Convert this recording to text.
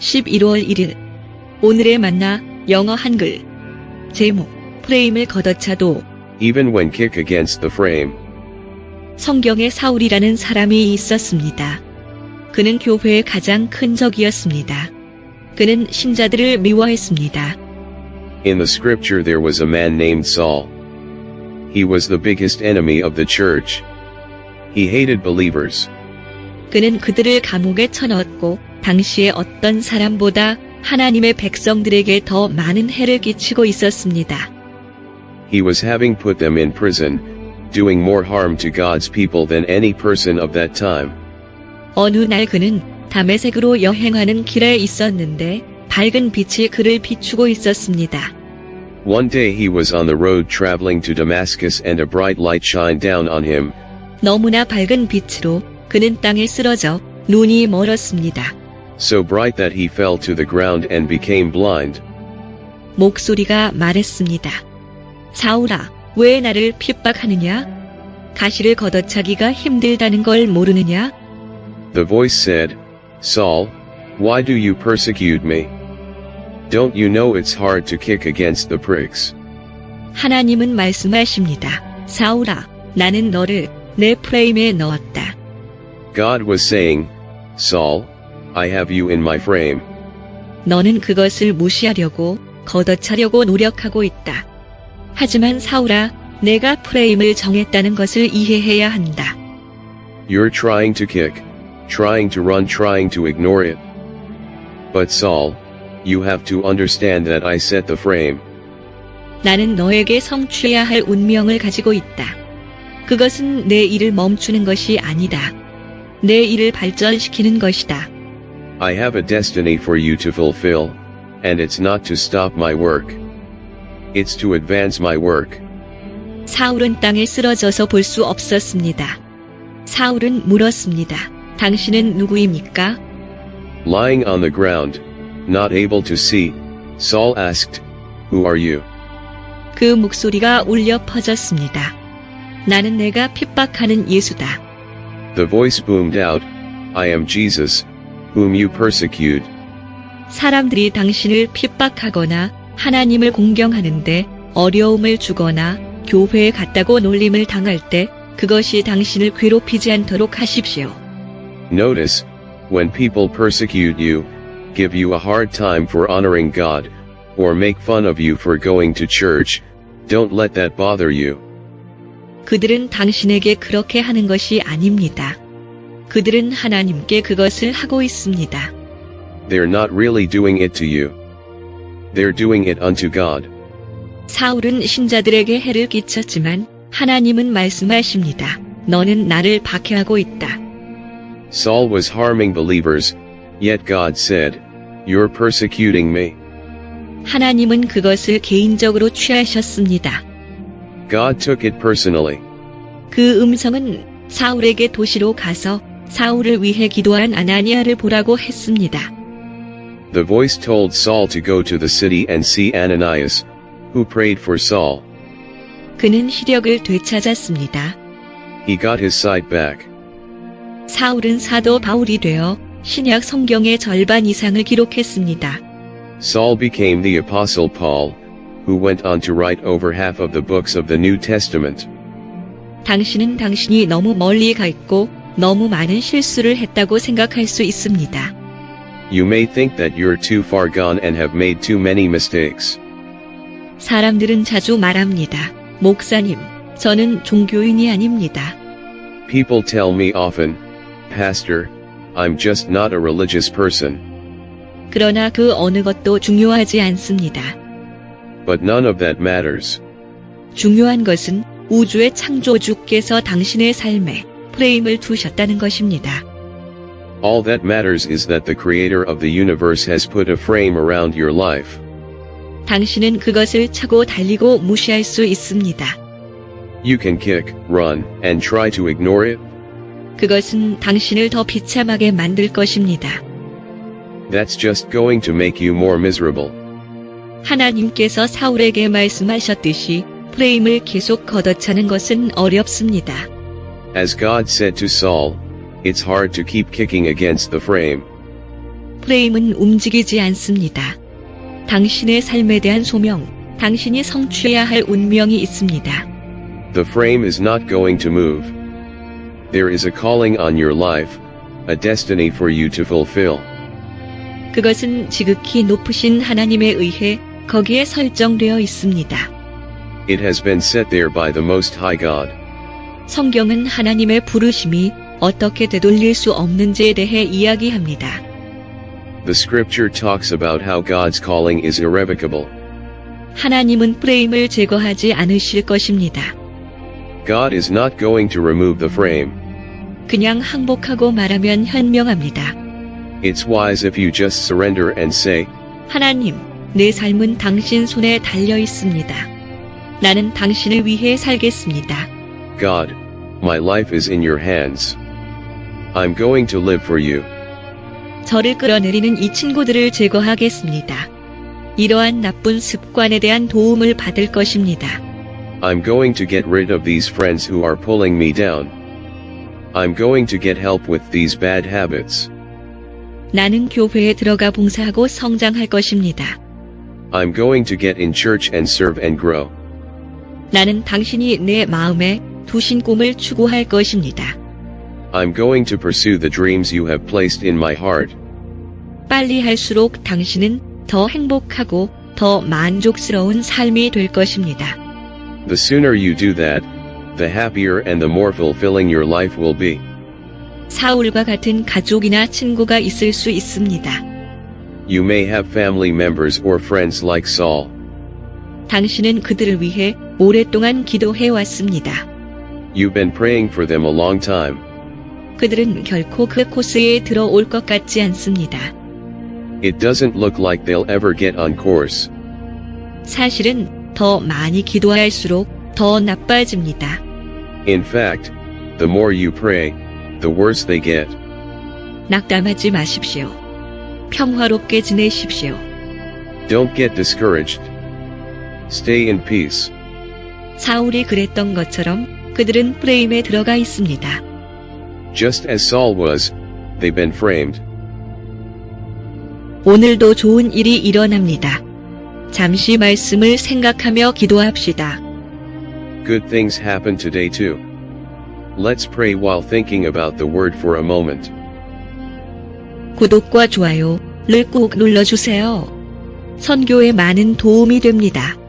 11월 1일 오늘의 만나 영어 한글 제목 프레임을 걷어차도 Even when kick against the frame, 성경에 사울이라는 사람이 있었습니다. 그는 교회의 가장 큰 적이었습니다. 그는 신자들을 미워했습니다. in the scripture there was a man named Saul. He was the biggest enemy of the church. He hated believers. 그는 그들을 감옥에 쳐넣었고 당시의 어떤 사람보다 하나님의 백성들에게 더 많은 해를 끼치고 있었습니다. He was having put them in prison, doing more harm to God's people than any person of that time. 어느 날 그는 담에색으로 여행하는 길에 있었는데 밝은 빛이 그를 비추고 있었습니다. One day he was on the road traveling to Damascus and a bright light shined down on him. 너무나 밝은 빛으로 그는 땅에 쓰러져 눈이 멀었습니다. so bright that he fell to the ground and became blind. 목소리가 말했습니다. 사울아, 왜 나를 핍박하느냐? 가시를 걷어차기가 힘들다는 걸 모르느냐? The voice said, Saul, why do you persecute me? Don't you know it's hard to kick against the pricks? 하나님은 말씀하십니다. 사울아, 나는 너를 내 프레임에 넣었다. God was saying, Saul, I have you in my frame. 너는 그것을 무시하려고 걷어차려고 노력하고 있다. 하지만 사울아, 내가 프레임을 정했다는 것을 이해해야 한다. You're trying to kick, trying to run, trying to ignore it. But Saul, you have to understand that I set the frame. 나는 너에게 성취해야 할 운명을 가지고 있다. 그것은 내 일을 멈추는 것이 아니다. 내 일을 발전시키는 것이다. I have a destiny for you to fulfill, and it's not to stop my work. It's to advance my work. 사울은 땅에 쓰러져서 볼 수 없었습니다. 사울은 물었습니다. 당신은 누구입니까? Lying on the ground, not able to see, Saul asked, Who are you? 그 목소리가 울려 퍼졌습니다. 나는 내가 핍박하는 예수다. The voice boomed out, I am Jesus, whom you persecute. 사람들이 당신을 핍박하거나 하나님을 공경하는데 어려움을 주거나 교회에 갔다고 놀림을 당할 때 그것이 당신을 괴롭히지 않도록 하십시오. Notice, when people persecute you, give you a hard time for honoring God, or make fun of you for going to church, don't let that bother you. 그들은 당신에게 그렇게 하는 것이 아닙니다. 그들은 하나님께 그것을 하고 있습니다. They're not really doing it to you. They're doing it unto God. 사울은 신자들에게 해를 끼쳤지만 하나님은 말씀하십니다. 너는 나를 박해하고 있다. Saul was harming believers, yet God said, You're persecuting me. 하나님은 그것을 개인적으로 취하셨습니다. God took it personally. 그 음성은 사울에게 도시로 가서 사울을 위해 기도한 아나니아를 보라고 했습니다. The voice told Saul to go to the city and see Ananias, who prayed for Saul. 그는 시력을 되찾았습니다. He got his sight back. 사울은 사도 바울이 되어 신약 성경의 절반 이상을 기록했습니다. Saul became the Apostle Paul, who went on to write over half of the books of the New Testament. 당신은 당신이 너무 멀리 가 있고 너무 많은 실수를 했다고 생각할 수 있습니다. You may think that you're too far gone and have made too many mistakes. 사람들은 자주 말합니다. 목사님, 저는 종교인이 아닙니다. People tell me often, Pastor, I'm just not a religious person. 그러나 그 어느 것도 중요하지 않습니다. But none of that matters. 중요한 것은 우주의 창조주께서 당신의 삶에 프레임을 두셨다는 것입니다. All that matters is that the creator of the universe has put a frame around your life. 당신은 그것을 차고 달리고 무시할 수 있습니다. You can kick, run, and try to ignore it. 그것은 당신을 더 비참하게 만들 것입니다. That's just going to make you more miserable. 하나님께서 사울에게 말씀하셨듯이 프레임을 계속 걷어차는 것은 어렵습니다. As God said to Saul, it's hard to keep kicking against the frame. 프레임은 움직이지 않습니다. 당신의 삶에 대한 소명, 당신이 성취해야 할 운명이 있습니다. The frame is not going to move. There is a calling on your life, a destiny for you to fulfill. 그것은 지극히 높으신 하나님에 의해 거기에 설정되어 있습니다. It has been set there by the Most High God. 성경은 하나님의 부르심이 어떻게 되돌릴 수 없는지에 대해 이야기합니다. The scripture talks about how God's calling is irrevocable. 하나님은 프레임을 제거하지 않으실 것입니다. God is not going to remove the frame. 그냥 항복하고 말하면 현명합니다. It's wise if you just surrender and say, 하나님, 내 삶은 당신 손에 달려 있습니다. 나는 당신을 위해 살겠습니다. God, my life is in your hands. I'm going to live for you. 저를 끌어내리는 이 친구들을 제거하겠습니다. 이러한 나쁜 습관에 대한 도움을 받을 것입니다. I'm going to get rid of these friends who are pulling me down. I'm going to get help with these bad habits. 나는 교회에 들어가 봉사하고 성장할 것입니다. I'm going to get in church and serve and grow. 나는 당신이 내 마음에 두신 꿈을 추구할 것입니다. I'm going to pursue the dreams you have placed in my heart. 빨리 할수록 당신은 더 행복하고 더 만족스러운 삶이 될 것입니다. The sooner you do that, the happier and the more fulfilling your life will be. 사울과 같은 가족이나 친구가 있을 수 있습니다. You may have family members or friends like Saul. 당신은 그들을 위해 오랫동안 기도해 왔습니다. You've been praying for them a long time. 그들은 결코 그 코스에 들어올 것 같지 않습니다. It doesn't look like they'll ever get on course. 사실은 더 많이 기도할수록 더 나빠집니다. In fact, the more you pray, the worse they get. 낙담하지 마십시오. 평화롭게 지내십시오. Don't get discouraged. Stay in peace. 사울이 그랬던 것처럼 그들은 프레임에 들어가 있습니다. Just as Saul was, they've been framed. 오늘도 좋은 일이 일어납니다. 잠시 말씀을 생각하며 기도합시다. Good things happen today too. Let's pray while thinking about the word for a moment. 구독과 좋아요를 꼭 눌러주세요. 선교에 많은 도움이 됩니다.